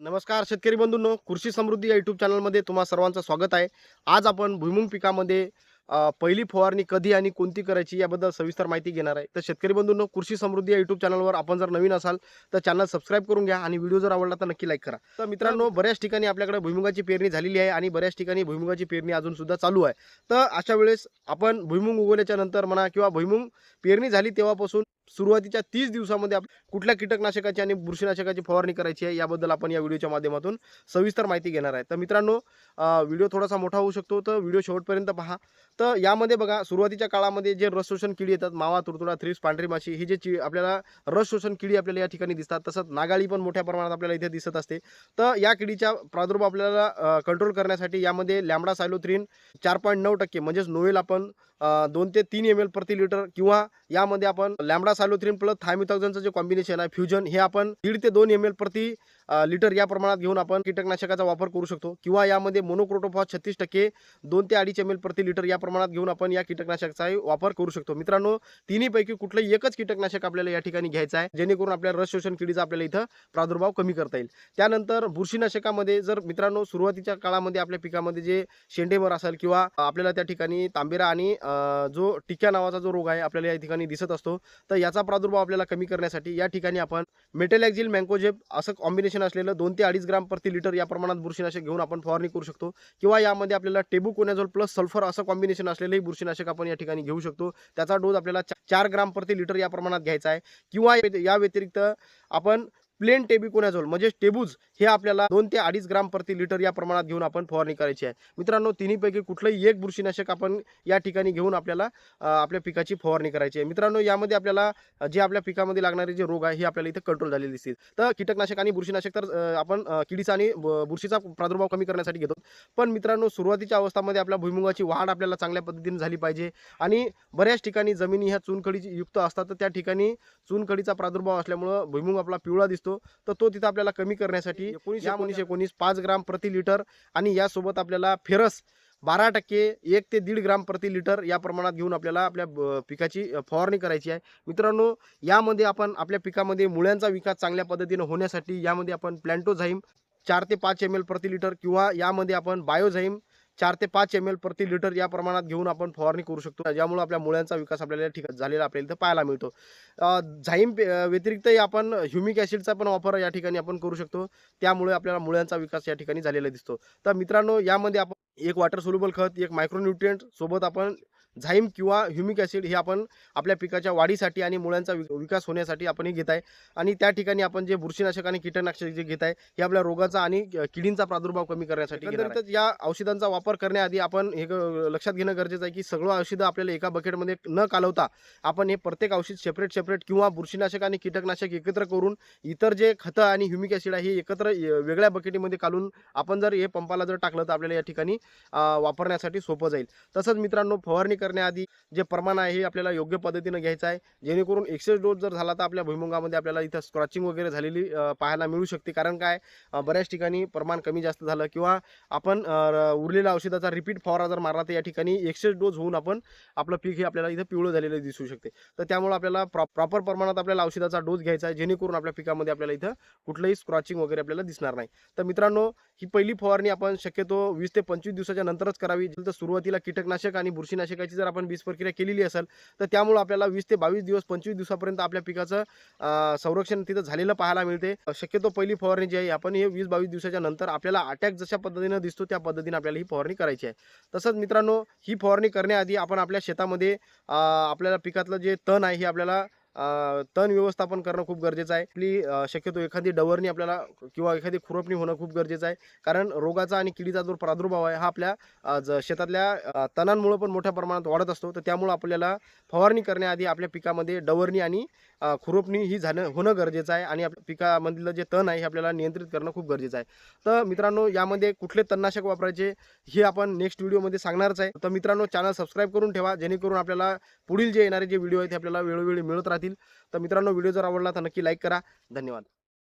नमस्कार शेतकरी बंधूंनो कृषी समृद्धी या यूट्यूब चॅनलमध्ये तुम्हा सर्वांचं स्वागत आहे. आज आपण भुईमुंग पिकामध्ये पहिली फवारणी कधी आणि कोणती करायची याबद्दल सविस्तर माहिती घेणार आहे. तर शेतकरी बंधूंनो कृषी समृद्धी या यूट्यूब चॅनलवर आपण जर नवीन असाल तर चॅनल सबस्क्राईब करून घ्या आणि व्हिडिओ जर आवडला तर नक्की लाईक करा. तर मित्रांनो बऱ्याच ठिकाणी आपल्याकडे भुईमुगाची पेरणी झालेली आहे आणि बऱ्याच ठिकाणी भुईमुगाची पेरणी अजून सुद्धा चालू आहे. तर अशा वेळेस आपण भुईमुग उगवल्याच्या नंतर म्हणा किंवा भुईमुग पेरणी झाली तेव्हापासून सुरुवातीच्या तीस दिवसामध्ये आप- कुठल्या कीटकनाशकाची आणि बुरशीनाशकाची फवारणी करायची आहे याबद्दल आपण या व्हिडिओच्या माध्यमातून सविस्तर माहिती घेणार आहे. तर मित्रांनो व्हिडिओ थोडासा मोठा होऊ शकतो तर व्हिडिओ शेवटपर्यंत पहा. तर यामध्ये बघा सुरुवातीच्या काळामध्ये जे रस शोषण किडी येतात मावा तुरतुडा थ्रिप्स पांढरी माशी ही जे चि आपल्याला रस शोषण किडी आपल्याला या ठिकाणी दिसतात तसंच नागाळी पण मोठ्या प्रमाणात आपल्याला इथे दिसत असते. तर या किडीच्या प्रादुर्भाव आपल्याला कंट्रोल करण्यासाठी यामध्ये लॅमडा सायलोथ्रीन चार पॉईंट नऊ टक्के म्हणजेच नोवेल आपण दोन ते तीन एम एल प्रति लिटर किंवा यामध्ये आपण लॅमडा सालोथ्रीन प्लस थायमिथॉक्झनचं जे कॉम्बिनेशन आहे फ्युजन हे आपण दीड ते दोन एम एल प्रति लिटर या प्रमाणात घेऊन आपण कीटकनाशकाचा वापर करू शकतो. किंवा यामध्ये मोनोक्रोटोफॉस छत्तीस टक्के दोन ते अडीच एम एल प्रति लिटर या प्रमाणात घेऊन आपण या कीटकनाशकाचाही वापर करू शकतो. मित्रांनो तिन्हीपैकी कुठलंही एकच कीटकनाशक आपल्याला या ठिकाणी घ्यायचं आहे जेणेकरून आपल्या रस शोषण किडीचा आपल्याला इथं प्रादुर्भाव कमी करता येईल. त्यानंतर बुरशीनाशकामध्ये जर मित्रांनो सुरुवातीच्या काळामध्ये आपल्या पिकामध्ये जे शेंडेमर असेल किंवा आपल्याला त्या ठिकाणी तांबेरा आणि जो टिक्या नावाचा जो रोग आहे आपल्याला या ठिकाणी दिसत असतो तर याचा प्रादुर्भाव आपल्याला कमी करण्यासाठी या ठिकाणी आपण मेटेलॅक्झिल मँकोजेब असं कॉम्बिनेशन असलेलं दोन ते अडीच ग्राम प्रति लिटर या प्रमाणात बुरशीनाशक घेऊन आपण फवारणी करू शकतो. किंवा यामध्ये आपल्याला टेबुकोनॅझोल प्लस सल्फर असं कॉम्बिनेशन असलेलंही बुरशीनाशक आपण या ठिकाणी घेऊ शकतो. त्याचा डोस आपल्याला चार ग्राम प्रति लिटर या प्रमाणात घ्यायचा आहे. किंवा या व्यतिरिक्त आपण प्लेन टेबिकोनॅझोल म्हणजे टेबूज हे आपल्याला दोन ते अडीच ग्राम प्रति लिटर या प्रमाणात घेऊन आपण फवारणी करायची आहे. मित्रांनो तिन्हीपैकी कुठलंही एक बुरशीनाशक आपण या ठिकाणी घेऊन आपल्याला आपल्या पिकाची फवारणी करायची आहे. मित्रांनो यामध्ये आपल्याला जे आपल्या पिकामध्ये लागणारे जे रोग आहे हे आपल्याला इथे कंट्रोल झालेले दिसतील. तर कीटकनाशक आणि बुरशीनाशक तर आपण किडीचा आणि ब- बुरशीचा प्रादुर्भाव कमी करण्यासाठी घेतो. पण मित्रांनो सुरुवातीच्या अवस्थामध्ये आपल्या भुईमुगाची वाढ आपल्याला चांगल्या पद्धतीने झाली पाहिजे आणि बऱ्याच ठिकाणी जमिनी ह्या चुनखडीची युक्त असतात. तर त्या ठिकाणी चुनखडीचा प्रादुर्भाव असल्यामुळं भुईमुग आपला पिवळा दिसतो. तर तो तिथं आपल्याला कमी करण्यासाठी एकोणीस एकोणीस एकोणीस पाच ग्राम प्रति लिटर आणि यासोबत आपल्याला फेरस बारा टक्के एक ते दीड ग्राम प्रति लिटर या प्रमाणात घेऊन आपल्याला आपल्या पिकाची फवारणी करायची आहे. मित्रांनो यामध्ये आपण आपल्या पिकामध्ये मुळ्यांचा विकास चांगल्या पद्धतीने होण्यासाठी यामध्ये आपण प्लॅन्टोझाईम चार ते पाच एम एल प्रति लिटर किंवा यामध्ये आपण बायोझाईम चार ते पाच एम एल प्रति लिटर या प्रमाणात घेऊन आपण फवारणी करू शकतो. ज्यामुळे आपल्या मुळ्यांचा विकास आपल्याला ठीक झालेला आपल्याला इथं पाहायला मिळतो. झाईम पे- व्यतिरिक्तही आपण ह्युमिक ॲसिडचा पण वापर या ठिकाणी आपण करू शकतो. त्यामुळे आपल्याला मुळ्यांचा विकास या ठिकाणी झालेला दिसतो. तर मित्रांनो यामध्ये आपण एक वॉटर सोल्युबल खत एक मायक्रोन्युट्रियंट सोबत आपण झाईम किंवा ह्युमिक ॲसिड हे आपण आपल्या पिकाच्या वाढीसाठी आणि मुळ्यांचा वि- विकास होण्यासाठी आपण हे घेत आहे आणि त्या ठिकाणी आपण जे बुरशीनाशक आणि कीटकनाशक जे घेत आहे हे आपल्या रोगाचा आणि किडींचा प्रादुर्भाव कमी करण्यासाठी या औषधांचा वापर करण्याआधी आपण हे लक्षात घेणं गरजेचं आहे की सगळं औषधं आपल्याला एका बकेटमध्ये न कालवता आपण हे प्रत्येक औषध सेपरेट सेपरेट किंवा बुरशीनाशक आणि कीटकनाशक एकत्र करून इतर जे खतं आणि ह्युमिक ॲसिड आहे हे एकत्र वेगळ्या बकेटीमध्ये काढून आपण जर हे पंपाला जर टाकलं तर आपल्याला या ठिकाणी वापरण्यासाठी सोपं जाईल. तसंच मित्रांनो फवारणी करण्याआधी जे प्रमाण आहे हे आपल्याला योग्य पद्धतीनं घ्यायचं आहे. जेणेकरून एक्सेस डोस जर झाला तर आपल्या भुईमुगामध्ये आपल्याला इथं स्क्रॉचिंग वगैरे झालेली पाहायला मिळू शकते. कारण काय? बऱ्याच ठिकाणी प्रमाण कमी जास्त झालं किंवा आपण उरलेल्या औषधाचा रिपीट फवारा जर मारला तर या ठिकाणी एक्सेस डोस होऊन आपण आपलं पीक हे आपल्याला इथं पिवळं झालेलं दिसू शकते. तर त्यामुळे आपल्याला प्रॉपर प्रमाणात आपल्याला औषधाचा डोस घ्यायचा आहे. जेणेकरून आपल्या पिकामध्ये आपल्याला इथं कुठलंही स्क्रॉचिंग वगैरे आपल्याला दिसणार नाही. तर मित्रांनो ही पहिली फवारणी आपण शक्यतो वीस ते पंचवीस दिवसाच्या नंतरच करावी. तर सुरुवातीला कीटकनाशक आणि बुरशीनाशकाची जर आपण बीज प्रक्रिया केलेली असेल तर त्यामुळे आपल्याला वीस ते बावीस दिवस पंचवीस दिवसापर्यंत आपल्या पिकाचं संरक्षण तिथं झालेलं पाहायला मिळते. शक्यतो पहिली फवारणी जी आहे आपण हे वीस बावीस दिवसाच्या नंतर आपल्याला अटॅक जशा पद्धतीनं दिसतो त्या पद्धतीने आपल्याला ही फवारणी करायची आहे. तसंच मित्रांनो ही फवारणी करण्याआधी आपण आपल्या शेतामध्ये आपल्याला पिकातलं जे तण आहे हे आपल्याला तण व्यवस्थापन करणं खूप गरजेचं आहे. आपली शक्यतो एखादी डवरणी आपल्याला किंवा एखादी खुरपणी होणं खूप गरजेचं आहे. कारण रोगाचा आणि किडीचा जो प्रादुर्भाव आहे हा आपल्या शेतातल्या तणांमुळं तणांमुळे पण मोठ्या प्रमाणात वाढत असतो. तर त्यामुळं आपल्याला फवारणी करण्याआधी आपल्या पिकामध्ये डवरणी आणि खुरपणी ही झालं होणं गरजेचं आहे आणि आपल्या पिकामधलं जे तण आहे हे आपल्याला नियंत्रित करणं खूप गरजेचं आहे. तर मित्रांनो यामध्ये कुठले तणनाशक वापरायचे हे आपण नेक्स्ट व्हिडिओमध्ये सांगणारच आहे. तर मित्रांनो चॅनल सबस्क्राईब करून ठेवा जेणेकरून आपल्याला पुढील जे येणारे जे व्हिडिओ आहेत ते आपल्याला वेळोवेळी मिळत राहतील. तर मित्रांनो व्हिडिओ जर आवडला तर नक्की लाईक करा. धन्यवाद.